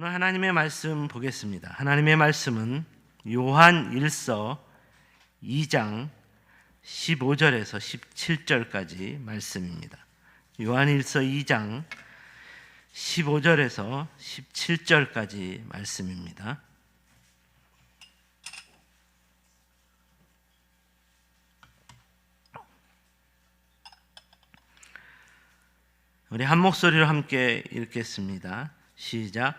오늘 하나님의 말씀 보겠습니다. 하나님의 말씀은 요한 1서 2장 15절에서 17절까지 말씀입니다. 요한 1서 2장 15절에서 17절까지 말씀입니다. 우리 한 목소리로 함께 읽겠습니다. 시작.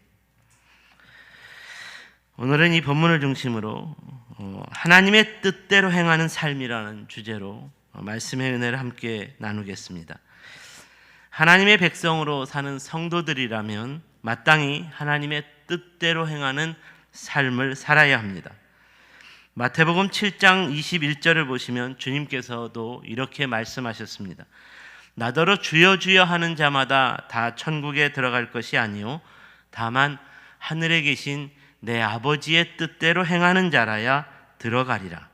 오늘은 이 본문을 중심으로 어, 하나님의 뜻대로 행하는 삶이라는 주제로 어, 말씀의 은혜를 함께 나누겠습니다. 하나님의 백성으로 사는 성도들이라면 마땅히 하나님의 뜻대로 행하는 삶을 살아야 합니다. 마태복음 7장 21절을 보시면 주님께서도 이렇게 말씀하셨습니다. 나더러 주여 주여 하는 자마다 다 천국에 들어갈 것이 아니요 다만 하늘에 계신 내 아버지의 뜻대로 행하는 자라야 들어가리라.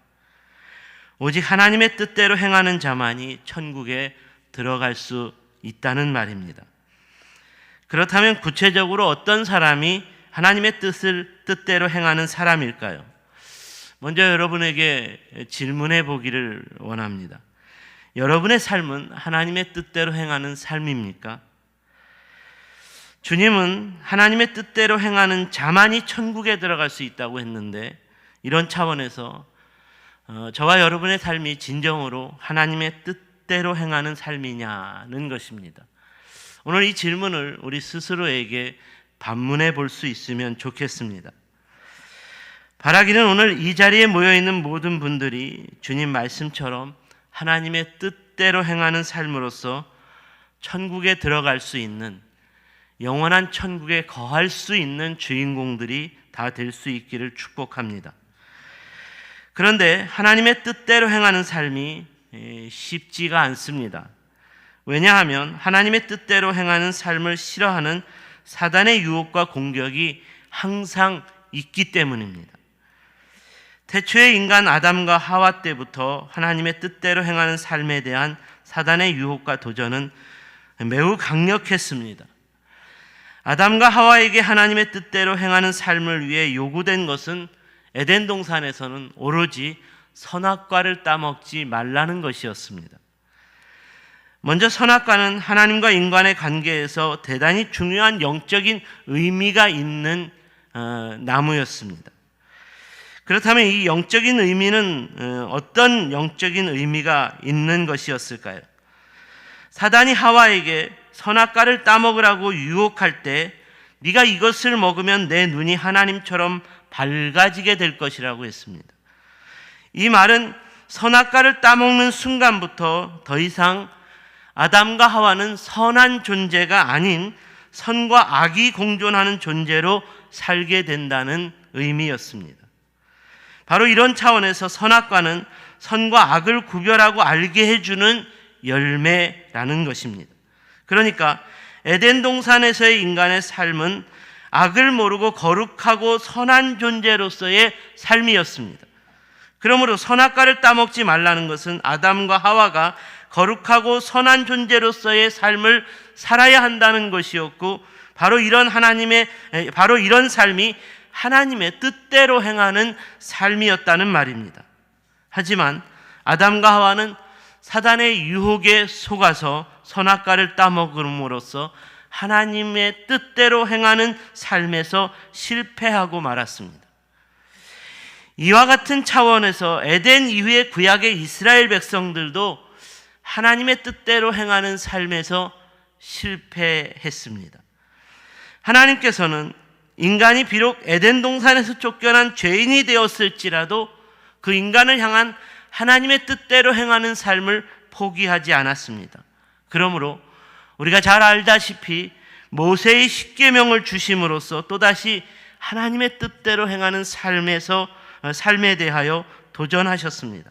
오직 하나님의 뜻대로 행하는 자만이 천국에 들어갈 수 있다는 말입니다. 그렇다면 구체적으로 어떤 사람이 하나님의 뜻을 뜻대로 행하는 사람일까요? 먼저 여러분에게 질문해 보기를 원합니다. 여러분의 삶은 하나님의 뜻대로 행하는 삶입니까? 주님은 하나님의 뜻대로 행하는 자만이 천국에 들어갈 수 있다고 했는데 이런 차원에서 어, 저와 여러분의 삶이 진정으로 하나님의 뜻대로 행하는 삶이냐는 것입니다. 오늘 이 질문을 우리 스스로에게 반문해 볼 수 있으면 좋겠습니다. 바라기는 오늘 이 자리에 모여 있는 모든 분들이 주님 말씀처럼 하나님의 뜻대로 행하는 삶으로서 천국에 들어갈 수 있는 영원한 천국에 거할 수 있는 주인공들이 다 될 수 있기를 축복합니다. 그런데 하나님의 뜻대로 행하는 삶이 쉽지가 않습니다. 왜냐하면 하나님의 뜻대로 행하는 삶을 싫어하는 사단의 유혹과 공격이 항상 있기 때문입니다. 태초의 인간 아담과 하와 때부터 하나님의 뜻대로 행하는 삶에 대한 사단의 유혹과 도전은 매우 강력했습니다. 아담과 하와에게 하나님의 뜻대로 행하는 삶을 위해 요구된 것은 에덴 동산에서는 오로지 선악과를 따먹지 말라는 것이었습니다. 먼저 선악과는 하나님과 인간의 관계에서 대단히 중요한 영적인 의미가 있는 어, 나무였습니다. 그렇다면 이 영적인 의미는 어, 어떤 영적인 의미가 있는 것이었을까요? 사단이 하와에게 선악과를 따먹으라고 유혹할 때 네가 이것을 먹으면 내 눈이 하나님처럼 밝아지게 될 것이라고 했습니다. 이 말은 선악과를 따먹는 순간부터 더 이상 아담과 하와는 선한 존재가 아닌 선과 악이 공존하는 존재로 살게 된다는 의미였습니다. 바로 이런 차원에서 선악과는 선과 악을 구별하고 알게 해주는 열매라는 것입니다. 그러니까 에덴 동산에서의 인간의 삶은 악을 모르고 거룩하고 선한 존재로서의 삶이었습니다. 그러므로 선악과를 따먹지 말라는 것은 아담과 하와가 거룩하고 선한 존재로서의 삶을 살아야 한다는 것이었고 바로 이런 하나님의 바로 이런 삶이 하나님의 뜻대로 행하는 삶이었다는 말입니다. 하지만 아담과 하와는 사단의 유혹에 속아서 선악과를 따먹음으로써 하나님의 뜻대로 행하는 삶에서 실패하고 말았습니다. 이와 같은 차원에서 에덴 이후의 구약의 이스라엘 백성들도 하나님의 뜻대로 행하는 삶에서 실패했습니다. 하나님께서는 인간이 비록 에덴 동산에서 쫓겨난 죄인이 되었을지라도 그 인간을 향한 하나님의 뜻대로 행하는 삶을 포기하지 않았습니다. 그러므로 우리가 잘 알다시피 모세의 십계명을 주심으로써 또다시 하나님의 뜻대로 행하는 삶에서 어, 삶에 대하여 도전하셨습니다.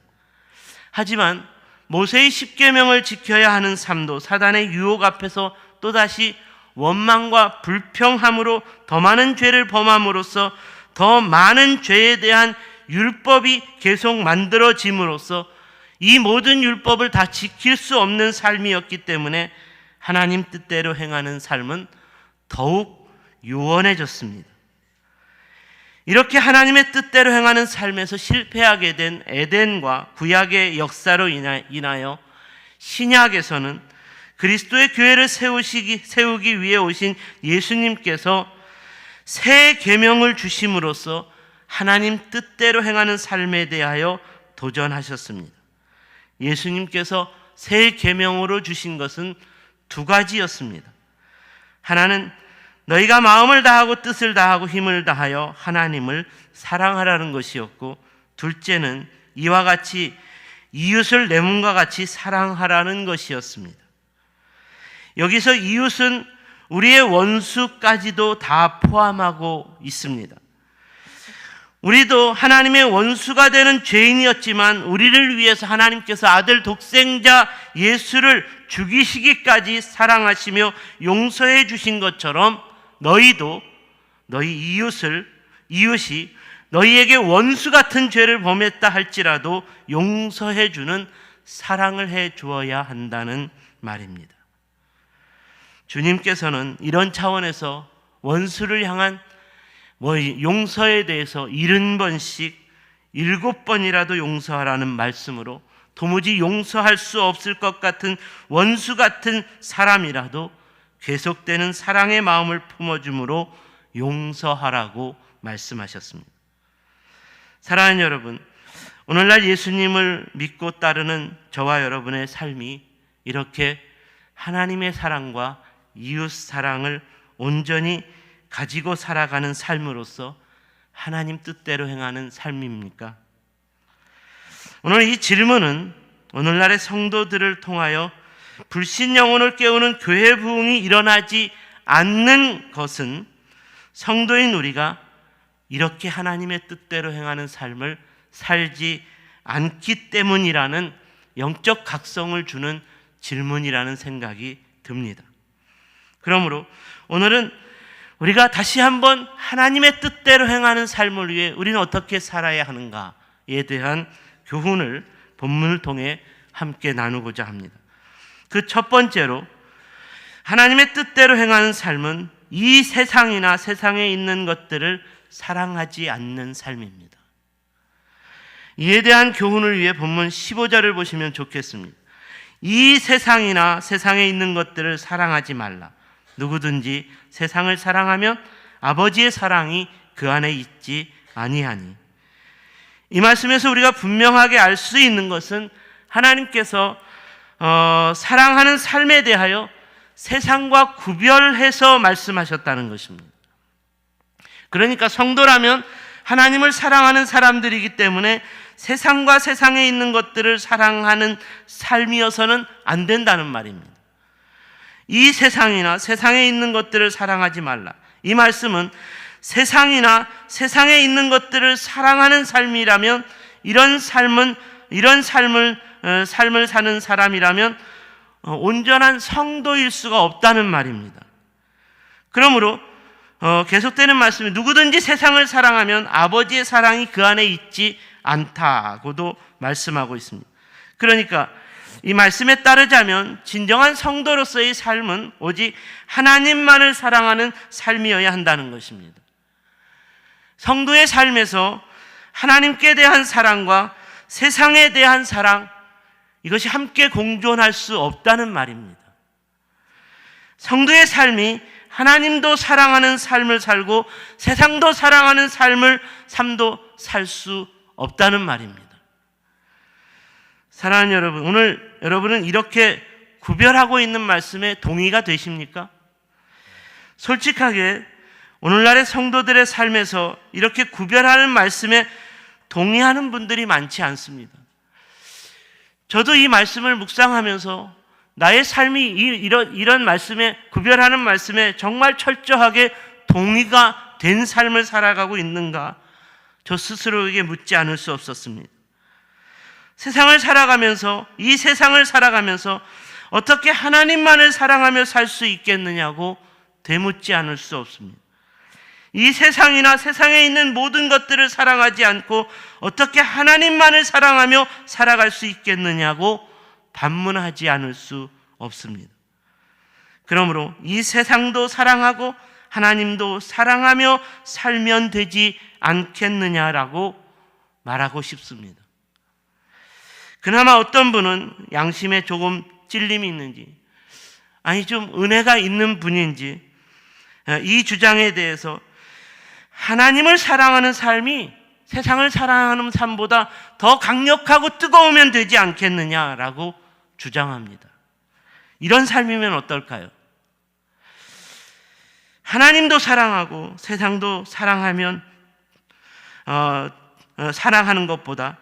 하지만 모세의 십계명을 지켜야 하는 삶도 사단의 유혹 앞에서 또다시 원망과 불평함으로 더 많은 죄를 범함으로써 더 많은 죄에 대한 율법이 계속 만들어짐으로써 이 모든 율법을 다 지킬 수 없는 삶이었기 때문에 하나님 뜻대로 행하는 삶은 더욱 요원해졌습니다. 이렇게 하나님의 뜻대로 행하는 삶에서 실패하게 된 에덴과 구약의 역사로 인하- 인하여 신약에서는 그리스도의 교회를 세우시기, 세우기 위해 오신 예수님께서 새 계명을 주심으로써 하나님 뜻대로 행하는 삶에 대하여 도전하셨습니다. 예수님께서 새 계명으로 주신 것은 두 가지였습니다. 하나는 너희가 마음을 다하고 뜻을 다하고 힘을 다하여 하나님을 사랑하라는 것이었고 둘째는 이와 같이 이웃을 내 몸과 같이 사랑하라는 것이었습니다. 여기서 이웃은 우리의 원수까지도 다 포함하고 있습니다. 우리도 하나님의 원수가 되는 죄인이었지만 우리를 위해서 하나님께서 아들 독생자 예수를 죽이시기까지 사랑하시며 용서해 주신 것처럼 너희도 너희 이웃을 이웃이 너희에게 원수 같은 죄를 범했다 할지라도 용서해 주는 사랑을 해 주어야 한다는 말입니다. 주님께서는 이런 차원에서 원수를 향한 뭐 용서에 대해서 일흔 번씩 일곱 번이라도 용서하라는 말씀으로 도무지 용서할 수 없을 것 같은 원수 같은 사람이라도 계속되는 사랑의 마음을 품어줌으로 용서하라고 말씀하셨습니다. 사랑하는 여러분, 오늘날 예수님을 믿고 따르는 저와 여러분의 삶이 이렇게 하나님의 사랑과 이웃 사랑을 온전히 가지고 살아가는 삶으로서 하나님 뜻대로 행하는 삶입니까? 오늘 이 질문은 오늘날의 성도들을 통하여 불신 영혼을 깨우는 교회 부흥이 일어나지 않는 것은 성도인 우리가 이렇게 하나님의 뜻대로 행하는 삶을 살지 않기 때문이라는 영적 각성을 주는 질문이라는 생각이 듭니다. 그러므로 오늘은 우리가 다시 한번 하나님의 뜻대로 행하는 삶을 위해 우리는 어떻게 살아야 하는가에 대한 교훈을 본문을 통해 함께 나누고자 합니다. 그 첫 번째로 하나님의 뜻대로 행하는 삶은 이 세상이나 세상에 있는 것들을 사랑하지 않는 삶입니다. 이에 대한 교훈을 위해 본문 15절을 보시면 좋겠습니다. 이 세상이나 세상에 있는 것들을 사랑하지 말라. 누구든지 세상을 사랑하면 아버지의 사랑이 그 안에 있지 아니하니. 이 말씀에서 우리가 분명하게 알 수 있는 것은 하나님께서 어, 사랑하는 삶에 대하여 세상과 구별해서 말씀하셨다는 것입니다. 그러니까 성도라면 하나님을 사랑하는 사람들이기 때문에 세상과 세상에 있는 것들을 사랑하는 삶이어서는 안 된다는 말입니다. 이 세상이나 세상에 있는 것들을 사랑하지 말라. 이 말씀은 세상이나 세상에 있는 것들을 사랑하는 삶이라면 이런 삶은 이런 삶을 어, 삶을 사는 사람이라면 어, 온전한 성도일 수가 없다는 말입니다. 그러므로 어, 계속되는 말씀이 누구든지 세상을 사랑하면 아버지의 사랑이 그 안에 있지 않다고도 말씀하고 있습니다. 그러니까 이 말씀에 따르자면 진정한 성도로서의 삶은 오직 하나님만을 사랑하는 삶이어야 한다는 것입니다. 성도의 삶에서 하나님께 대한 사랑과 세상에 대한 사랑 이것이 함께 공존할 수 없다는 말입니다. 성도의 삶이 하나님도 사랑하는 삶을 살고 세상도 사랑하는 삶을 삶도 살 수 없다는 말입니다. 사랑하는 여러분, 오늘 여러분은 이렇게 구별하고 있는 말씀에 동의가 되십니까? 솔직하게 오늘날의 성도들의 삶에서 이렇게 구별하는 말씀에 동의하는 분들이 많지 않습니다. 저도 이 말씀을 묵상하면서 나의 삶이 이- 이런, 이런 말씀에, 구별하는 말씀에 정말 철저하게 동의가 된 삶을 살아가고 있는가? 저 스스로에게 묻지 않을 수 없었습니다. 세상을 살아가면서, 이 세상을 살아가면서 어떻게 하나님만을 사랑하며 살 수 있겠느냐고 되묻지 않을 수 없습니다. 이 세상이나 세상에 있는 모든 것들을 사랑하지 않고 어떻게 하나님만을 사랑하며 살아갈 수 있겠느냐고 반문하지 않을 수 없습니다. 그러므로 이 세상도 사랑하고 하나님도 사랑하며 살면 되지 않겠느냐라고 말하고 싶습니다. 그나마 어떤 분은 양심에 조금 찔림이 있는지, 아니 좀 은혜가 있는 분인지, 이 주장에 대해서 하나님을 사랑하는 삶이 세상을 사랑하는 삶보다 더 강력하고 뜨거우면 되지 않겠느냐라고 주장합니다. 이런 삶이면 어떨까요? 하나님도 사랑하고 세상도 사랑하면 어, 어, 사랑하는 것보다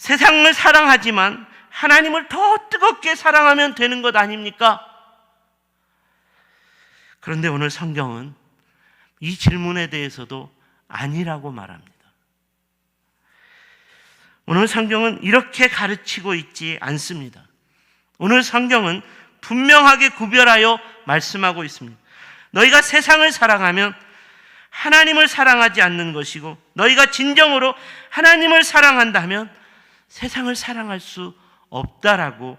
세상을 사랑하지만 하나님을 더 뜨겁게 사랑하면 되는 것 아닙니까? 그런데 오늘 성경은 이 질문에 대해서도 아니라고 말합니다. 오늘 성경은 이렇게 가르치고 있지 않습니다. 오늘 성경은 분명하게 구별하여 말씀하고 있습니다. 너희가 세상을 사랑하면 하나님을 사랑하지 않는 것이고 너희가 진정으로 하나님을 사랑한다면 세상을 사랑할 수 없다라고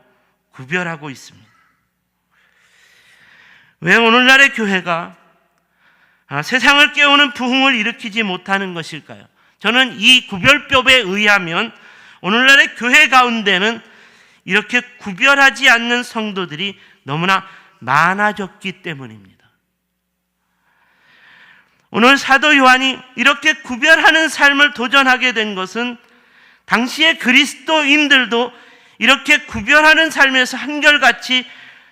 구별하고 있습니다. 왜 오늘날의 교회가 아, 세상을 깨우는 부흥을 일으키지 못하는 것일까요? 저는 이 구별법에 의하면 오늘날의 교회 가운데는 이렇게 구별하지 않는 성도들이 너무나 많아졌기 때문입니다. 오늘 사도 요한이 이렇게 구별하는 삶을 도전하게 된 것은 당시의 그리스도인들도 이렇게 구별하는 삶에서 한결같이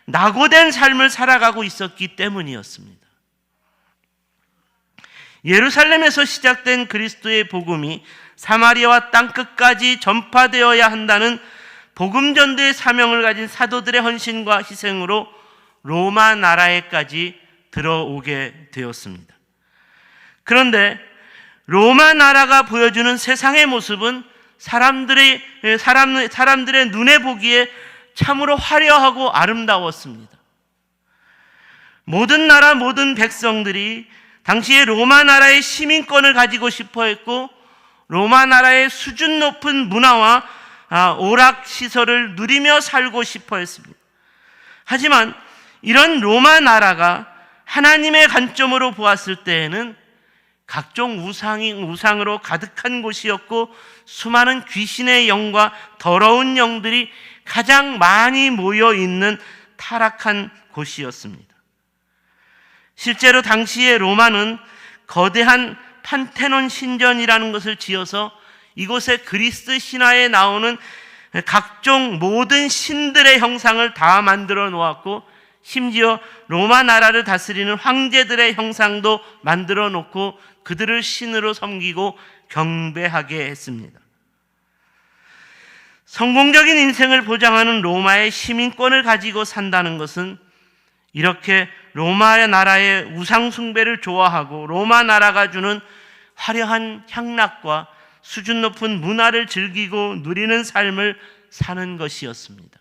낙오된 삶을 살아가고 있었기 때문이었습니다. 예루살렘에서 시작된 그리스도의 복음이 사마리아와 땅 끝까지 전파되어야 한다는 복음 전도의 사명을 가진 사도들의 헌신과 희생으로 로마 나라에까지 들어오게 되었습니다. 그런데 로마 나라가 보여주는 세상의 모습은 사람들의 사람 사람들의 눈에 보기에 참으로 화려하고 아름다웠습니다. 모든 나라 모든 백성들이 당시에 로마 나라의 시민권을 가지고 싶어 했고 로마 나라의 수준 높은 문화와 아, 오락 시설을 누리며 살고 싶어 했습니다. 하지만 이런 로마 나라가 하나님의 관점으로 보았을 때에는 각종 우상이 우상으로 가득한 곳이었고 수많은 귀신의 영과 더러운 영들이 가장 많이 모여 있는 타락한 곳이었습니다. 실제로 당시의 로마는 거대한 판테논 신전이라는 것을 지어서 이곳에 그리스 신화에 나오는 각종 모든 신들의 형상을 다 만들어 놓았고 심지어 로마 나라를 다스리는 황제들의 형상도 만들어 놓고 그들을 신으로 섬기고 경배하게 했습니다. 성공적인 인생을 보장하는 로마의 시민권을 가지고 산다는 것은 이렇게 로마 나라의 우상숭배를 좋아하고 로마 나라가 주는 화려한 향락과 수준 높은 문화를 즐기고 누리는 삶을 사는 것이었습니다.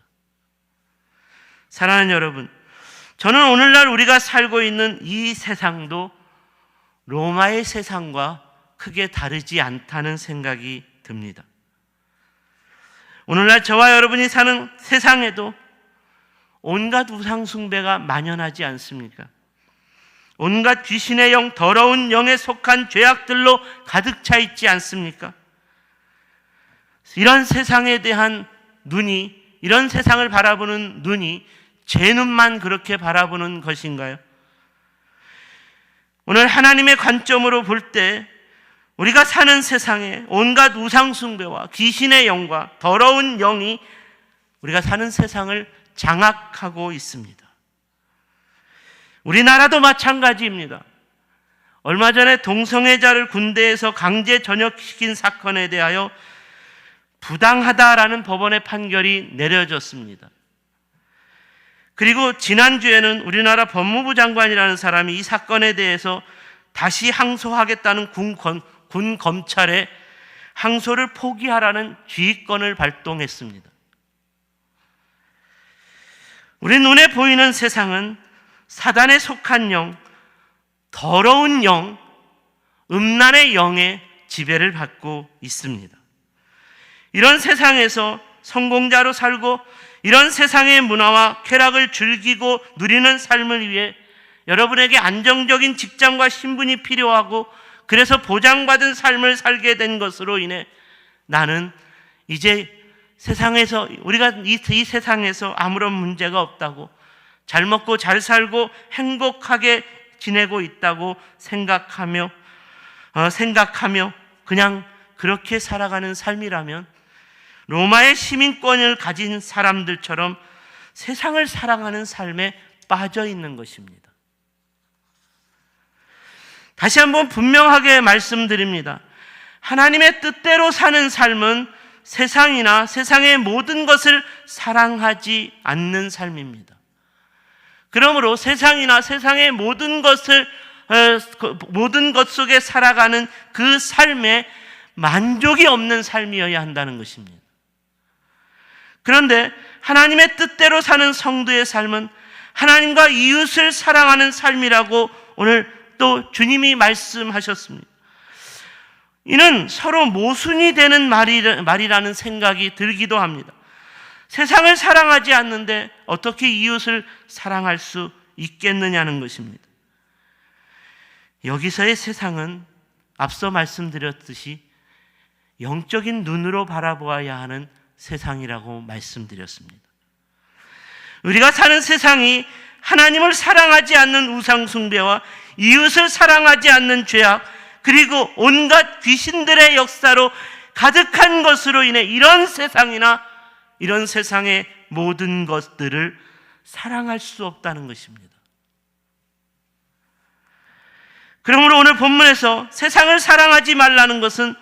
사랑하는 여러분, 저는 오늘날 우리가 살고 있는 이 세상도 로마의 세상과 크게 다르지 않다는 생각이 듭니다. 오늘날 저와 여러분이 사는 세상에도 온갖 우상숭배가 만연하지 않습니까? 온갖 귀신의 영, 더러운 영에 속한 죄악들로 가득 차 있지 않습니까? 이런 세상에 대한 눈이, 이런 세상을 바라보는 눈이 제 눈만 그렇게 바라보는 것인가요? 오늘 하나님의 관점으로 볼 때 우리가 사는 세상에 온갖 우상숭배와 귀신의 영과 더러운 영이 우리가 사는 세상을 장악하고 있습니다. 우리나라도 마찬가지입니다. 얼마 전에 동성애자를 군대에서 강제 전역시킨 사건에 대하여 부당하다라는 법원의 판결이 내려졌습니다. 그리고 지난주에는 우리나라 법무부 장관이라는 사람이 이 사건에 대해서 다시 항소하겠다는 군, 검, 군 검찰에 항소를 포기하라는 지휘권을 발동했습니다. 우리 눈에 보이는 세상은 사단에 속한 영, 더러운 영, 음란의 영의 지배를 받고 있습니다. 이런 세상에서 성공자로 살고 이런 세상의 문화와 쾌락을 즐기고 누리는 삶을 위해 여러분에게 안정적인 직장과 신분이 필요하고 그래서 보장받은 삶을 살게 된 것으로 인해 나는 이제 세상에서 우리가 이, 이 세상에서 아무런 문제가 없다고 잘 먹고 잘 살고 행복하게 지내고 있다고 생각하며 어, 생각하며 그냥 그렇게 살아가는 삶이라면 로마의 시민권을 가진 사람들처럼 세상을 사랑하는 삶에 빠져 있는 것입니다. 다시 한번 분명하게 말씀드립니다. 하나님의 뜻대로 사는 삶은 세상이나 세상의 모든 것을 사랑하지 않는 삶입니다. 그러므로 세상이나 세상의 모든 것을 어, 모든 것 속에 살아가는 그 삶에 만족이 없는 삶이어야 한다는 것입니다. 그런데 하나님의 뜻대로 사는 성도의 삶은 하나님과 이웃을 사랑하는 삶이라고 오늘 또 주님이 말씀하셨습니다. 이는 서로 모순이 되는 말이라는 생각이 들기도 합니다. 세상을 사랑하지 않는데 어떻게 이웃을 사랑할 수 있겠느냐는 것입니다. 여기서의 세상은 앞서 말씀드렸듯이 영적인 눈으로 바라보아야 하는 세상이라고 말씀드렸습니다. 우리가 사는 세상이 하나님을 사랑하지 않는 우상숭배와 이웃을 사랑하지 않는 죄악, 그리고 온갖 귀신들의 역사로 가득한 것으로 인해 이런 세상이나 이런 세상의 모든 것들을 사랑할 수 없다는 것입니다. 그러므로 오늘 본문에서 세상을 사랑하지 말라는 것은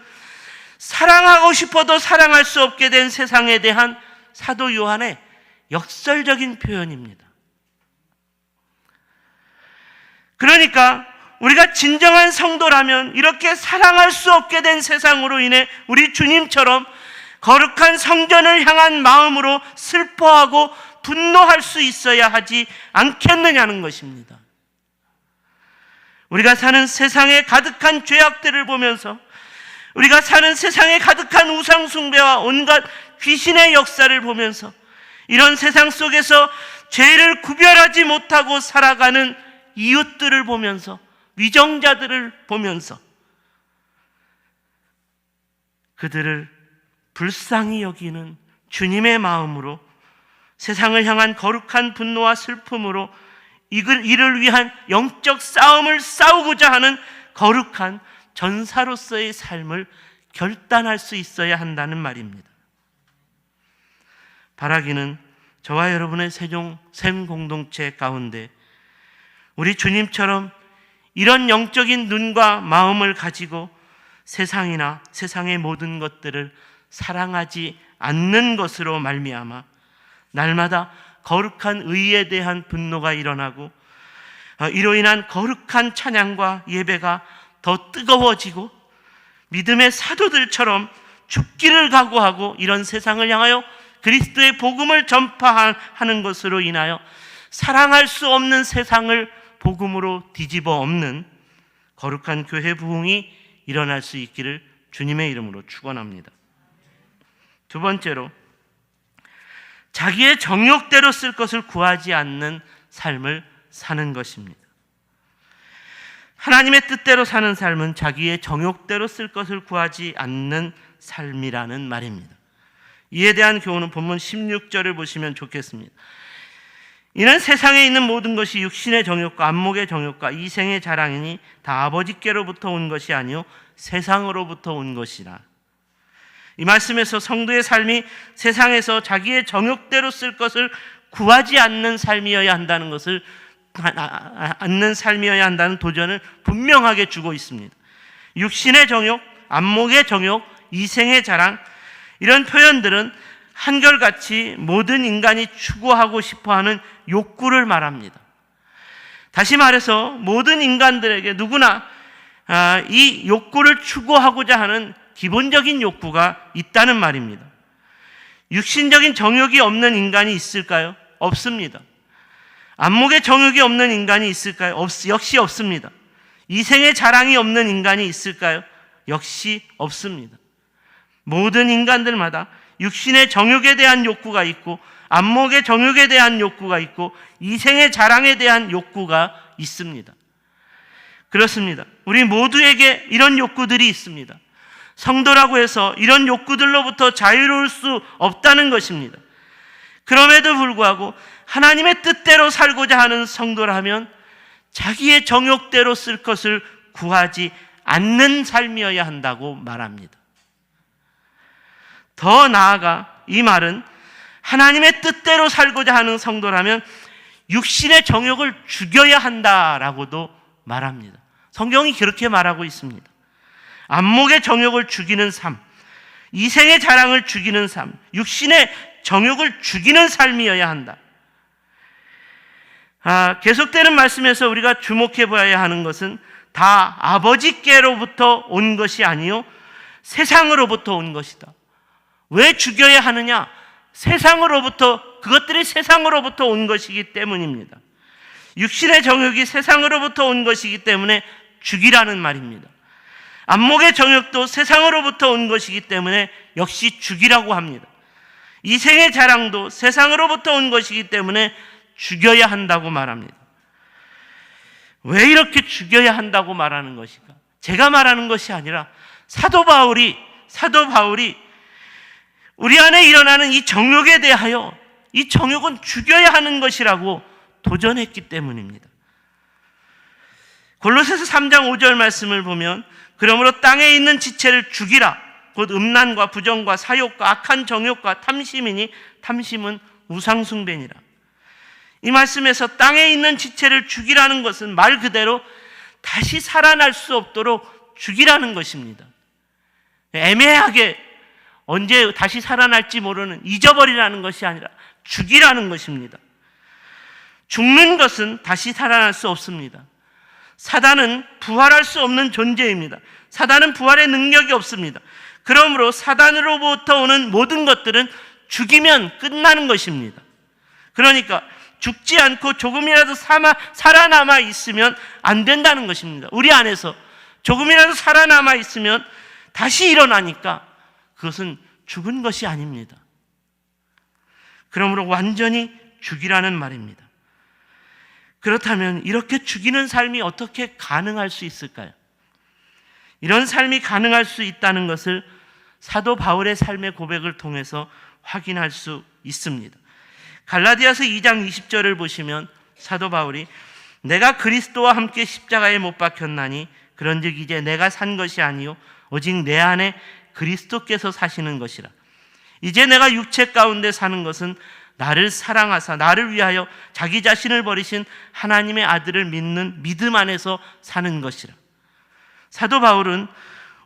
사랑하고 싶어도 사랑할 수 없게 된 세상에 대한 사도 요한의 역설적인 표현입니다. 그러니까 우리가 진정한 성도라면 이렇게 사랑할 수 없게 된 세상으로 인해 우리 주님처럼 거룩한 성전을 향한 마음으로 슬퍼하고 분노할 수 있어야 하지 않겠느냐는 것입니다. 우리가 사는 세상에 가득한 죄악들을 보면서 우리가 사는 세상에 가득한 우상숭배와 온갖 귀신의 역사를 보면서 이런 세상 속에서 죄를 구별하지 못하고 살아가는 이웃들을 보면서 위정자들을 보면서 그들을 불쌍히 여기는 주님의 마음으로 세상을 향한 거룩한 분노와 슬픔으로 이를 위한 영적 싸움을 싸우고자 하는 거룩한 전사로서의 삶을 결단할 수 있어야 한다는 말입니다. 바라기는 저와 여러분의 세종 샘 공동체 가운데 우리 주님처럼 이런 영적인 눈과 마음을 가지고 세상이나 세상의 모든 것들을 사랑하지 않는 것으로 말미암아 날마다 거룩한 의에 대한 분노가 일어나고 어, 이로 인한 거룩한 찬양과 예배가 더 뜨거워지고 믿음의 사도들처럼 죽기를 각오하고 이런 세상을 향하여 그리스도의 복음을 전파하는 것으로 인하여 사랑할 수 없는 세상을 복음으로 뒤집어 엎는 거룩한 교회 부흥이 일어날 수 있기를 주님의 이름으로 축원합니다. 두 번째로 자기의 정욕대로 쓸 것을 구하지 않는 삶을 사는 것입니다. 하나님의 뜻대로 사는 삶은 자기의 정욕대로 쓸 것을 구하지 않는 삶이라는 말입니다. 이에 대한 교훈은 본문 16절을 보시면 좋겠습니다. 이는 세상에 있는 모든 것이 육신의 정욕과 안목의 정욕과 이생의 자랑이니 다 아버지께로부터 온 것이 아니요 세상으로부터 온 것이라. 이 말씀에서 성도의 삶이 세상에서 자기의 정욕대로 쓸 것을 구하지 않는 삶이어야 한다는 것을 않는 삶이어야 한다는 도전을 분명하게 주고 있습니다. 육신의 정욕, 안목의 정욕, 이생의 자랑 이런 표현들은 한결같이 모든 인간이 추구하고 싶어 하는 욕구를 말합니다. 다시 말해서 모든 인간들에게 누구나 아, 이 욕구를 추구하고자 하는 기본적인 욕구가 있다는 말입니다. 육신적인 정욕이 없는 인간이 있을까요? 없습니다. 안목의 정욕이 없는 인간이 있을까요? 없, 역시 없습니다. 이생의 자랑이 없는 인간이 있을까요? 역시 없습니다. 모든 인간들마다 육신의 정욕에 대한 욕구가 있고 안목의 정욕에 대한 욕구가 있고 이생의 자랑에 대한 욕구가 있습니다. 그렇습니다. 우리 모두에게 이런 욕구들이 있습니다. 성도라고 해서 이런 욕구들로부터 자유로울 수 없다는 것입니다. 그럼에도 불구하고 하나님의 뜻대로 살고자 하는 성도라면 자기의 정욕대로 쓸 것을 구하지 않는 삶이어야 한다고 말합니다. 더 나아가 이 말은 하나님의 뜻대로 살고자 하는 성도라면 육신의 정욕을 죽여야 한다라고도 말합니다. 성경이 그렇게 말하고 있습니다. 안목의 정욕을 죽이는 삶, 이생의 자랑을 죽이는 삶, 육신의 정욕을 죽이는 삶이어야 한다. 아, 계속되는 말씀에서 우리가 주목해 봐야 하는 것은 다 아버지께로부터 온 것이 아니요 세상으로부터 온 것이다. 왜 죽여야 하느냐? 세상으로부터 그것들이 세상으로부터 온 것이기 때문입니다. 육신의 정욕이 세상으로부터 온 것이기 때문에 죽이라는 말입니다. 안목의 정욕도 세상으로부터 온 것이기 때문에 역시 죽이라고 합니다. 이생의 자랑도 세상으로부터 온 것이기 때문에 죽여야 한다고 말합니다. 왜 이렇게 죽여야 한다고 말하는 것일까? 제가 말하는 것이 아니라 사도 바울이 사도 바울이 우리 안에 일어나는 이 정욕에 대하여 이 정욕은 죽여야 하는 것이라고 도전했기 때문입니다. 골로새서 3장 5절 말씀을 보면 그러므로 땅에 있는 지체를 죽이라 곧 음란과 부정과 사욕과 악한 정욕과 탐심이니 탐심은 우상 숭배니라. 이 말씀에서 땅에 있는 지체를 죽이라는 것은 말 그대로 다시 살아날 수 없도록 죽이라는 것입니다. 애매하게 언제 다시 살아날지 모르는 잊어버리라는 것이 아니라 죽이라는 것입니다. 죽는 것은 다시 살아날 수 없습니다. 사단은 부활할 수 없는 존재입니다. 사단은 부활의 능력이 없습니다. 그러므로 사단으로부터 오는 모든 것들은 죽이면 끝나는 것입니다. 그러니까 죽지 않고 조금이라도 사마, 살아남아 있으면 안 된다는 것입니다. 우리 안에서 조금이라도 살아남아 있으면 다시 일어나니까 그것은 죽은 것이 아닙니다. 그러므로 완전히 죽이라는 말입니다. 그렇다면 이렇게 죽이는 삶이 어떻게 가능할 수 있을까요? 이런 삶이 가능할 수 있다는 것을 사도 바울의 삶의 고백을 통해서 확인할 수 있습니다. 갈라디아서 2장 20절을 보시면 사도 바울이 내가 그리스도와 함께 십자가에 못 박혔나니 그런즉 이제 내가 산 것이 아니요 오직 내 안에 그리스도께서 사시는 것이라. 이제 내가 육체 가운데 사는 것은 나를 사랑하사 나를 위하여 자기 자신을 버리신 하나님의 아들을 믿는 믿음 안에서 사는 것이라. 사도 바울은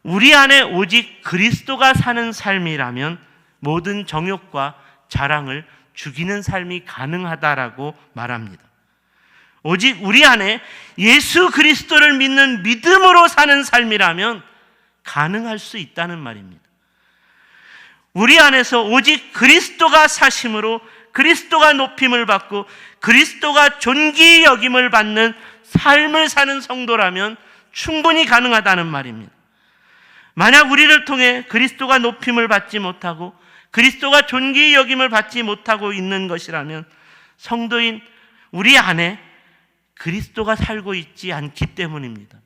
우리 안에 오직 그리스도가 사는 삶이라면 모든 정욕과 자랑을 죽이는 삶이 가능하다라고 말합니다. 오직 우리 안에 예수 그리스도를 믿는 믿음으로 사는 삶이라면 가능할 수 있다는 말입니다. 우리 안에서 오직 그리스도가 사심으로 그리스도가 높임을 받고 그리스도가 존귀 여김을 받는 삶을 사는 성도라면 충분히 가능하다는 말입니다. 만약 우리를 통해 그리스도가 높임을 받지 못하고 그리스도가 존귀 여김을 받지 못하고 있는 것이라면 성도인 우리 안에 그리스도가 살고 있지 않기 때문입니다.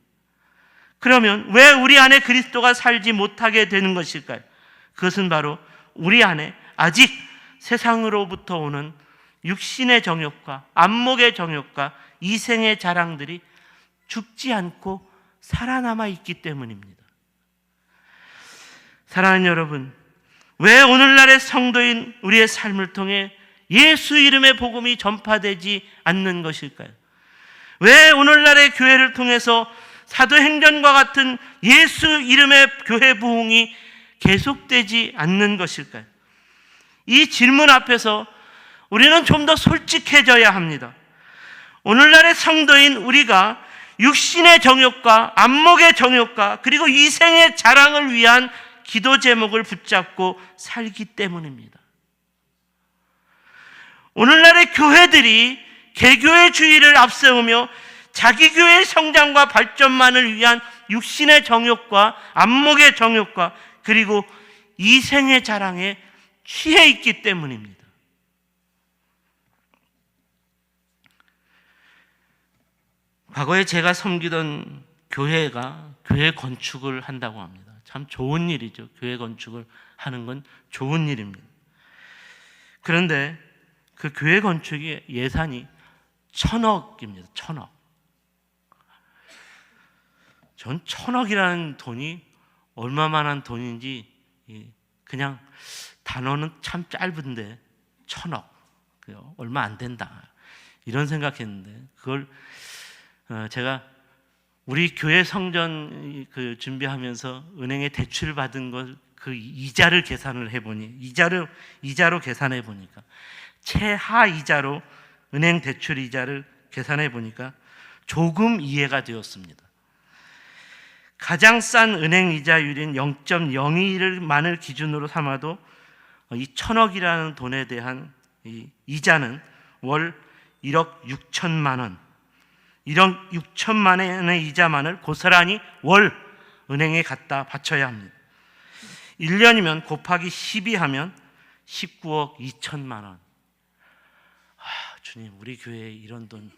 그러면 왜 우리 안에 그리스도가 살지 못하게 되는 것일까요? 그것은 바로 우리 안에 아직 세상으로부터 오는 육신의 정욕과 안목의 정욕과 이생의 자랑들이 죽지 않고 살아남아 있기 때문입니다. 사랑하는 여러분, 왜 오늘날의 성도인 우리의 삶을 통해 예수 이름의 복음이 전파되지 않는 것일까요? 왜 오늘날의 교회를 통해서 사도행전과 같은 예수 이름의 교회 부흥이 계속되지 않는 것일까요? 이 질문 앞에서 우리는 좀 더 솔직해져야 합니다. 오늘날의 성도인 우리가 육신의 정욕과 안목의 정욕과 그리고 이생의 자랑을 위한 기도 제목을 붙잡고 살기 때문입니다. 오늘날의 교회들이 개교의 주의를 앞세우며 자기 교회의 성장과 발전만을 위한 육신의 정욕과 안목의 정욕과 그리고 이생의 자랑에 취해 있기 때문입니다. 과거에 제가 섬기던 교회가 교회 건축을 한다고 합니다. 참 좋은 일이죠. 교회 건축을 하는 건 좋은 일입니다. 그런데 그 교회 건축의 예산이 천억입니다. 천억. 전 천억이라는 돈이 얼마만한 돈인지 예, 그냥 단어는 참 짧은데 천억. 얼마 안 된다. 이런 생각했는데 그걸 어, 제가 우리 교회 성전 그 준비하면서 은행에 대출 받은 걸 그 이자를 계산을 해보니 이자를 이자로 계산해 보니까 최하 이자로 은행 대출 이자를 계산해 보니까 조금 이해가 되었습니다. 가장 싼 은행 이자율인 0.02를 기준으로 삼아도 이 천억이라는 돈에 대한 이 이자는 월 1억 6천만 원, 1억 6천만 원의 이자만을 고스란히 월 은행에 갖다 바쳐야 합니다. 1년이면 곱하기 12 하면 19억 2천만 원. 아, 주님, 우리 교회에 이런 돈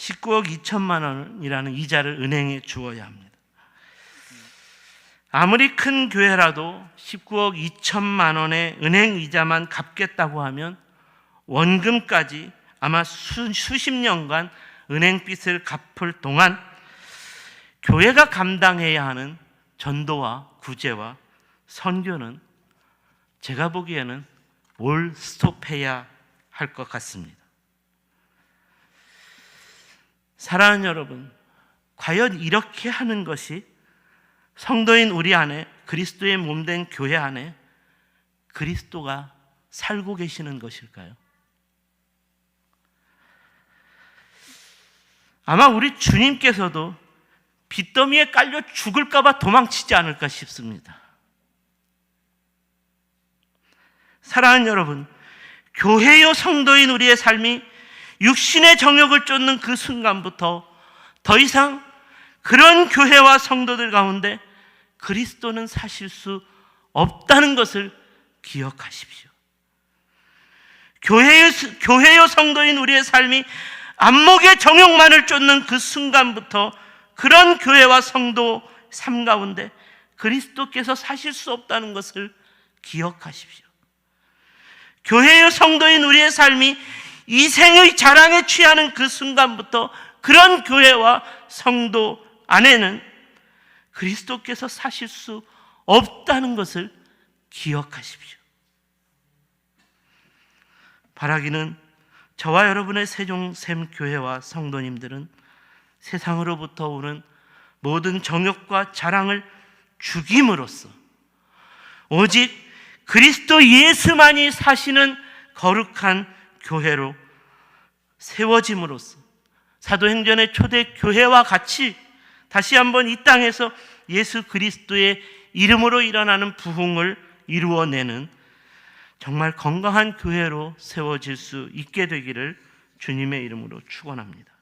19억 2천만 원이라는 이자를 은행에 주어야 합니다. 아무리 큰 교회라도 19억 2천만 원의 은행 이자만 갚겠다고 하면 원금까지 아마 수, 수십 년간 은행빚을 갚을 동안 교회가 감당해야 하는 전도와 구제와 선교는 제가 보기에는 올 스톱해야 할 것 같습니다. 사랑하는 여러분, 과연 이렇게 하는 것이 성도인 우리 안에 그리스도의 몸된 교회 안에 그리스도가 살고 계시는 것일까요? 아마 우리 주님께서도 빚더미에 깔려 죽을까봐 도망치지 않을까 싶습니다. 사랑하는 여러분, 교회요 성도인 우리의 삶이 육신의 정욕을 쫓는 그 순간부터 더 이상 그런 교회와 성도들 가운데 그리스도는 사실 수 없다는 것을 기억하십시오. 교회의, 교회요 성도인 우리의 삶이 안목의 정욕만을 쫓는 그 순간부터 그런 교회와 성도 삶 가운데 그리스도께서 사실 수 없다는 것을 기억하십시오. 교회의 성도인 우리의 삶이 이 생의 자랑에 취하는 그 순간부터 그런 교회와 성도 안에는 그리스도께서 사실 수 없다는 것을 기억하십시오. 바라기는 저와 여러분의 세종샘 교회와 성도님들은 세상으로부터 오는 모든 정욕과 자랑을 죽임으로써 오직 그리스도 예수만이 사시는 거룩한 교회로 세워짐으로써 사도행전의 초대 교회와 같이 다시 한번 이 땅에서 예수 그리스도의 이름으로 일어나는 부흥을 이루어내는 정말 건강한 교회로 세워질 수 있게 되기를 주님의 이름으로 축원합니다.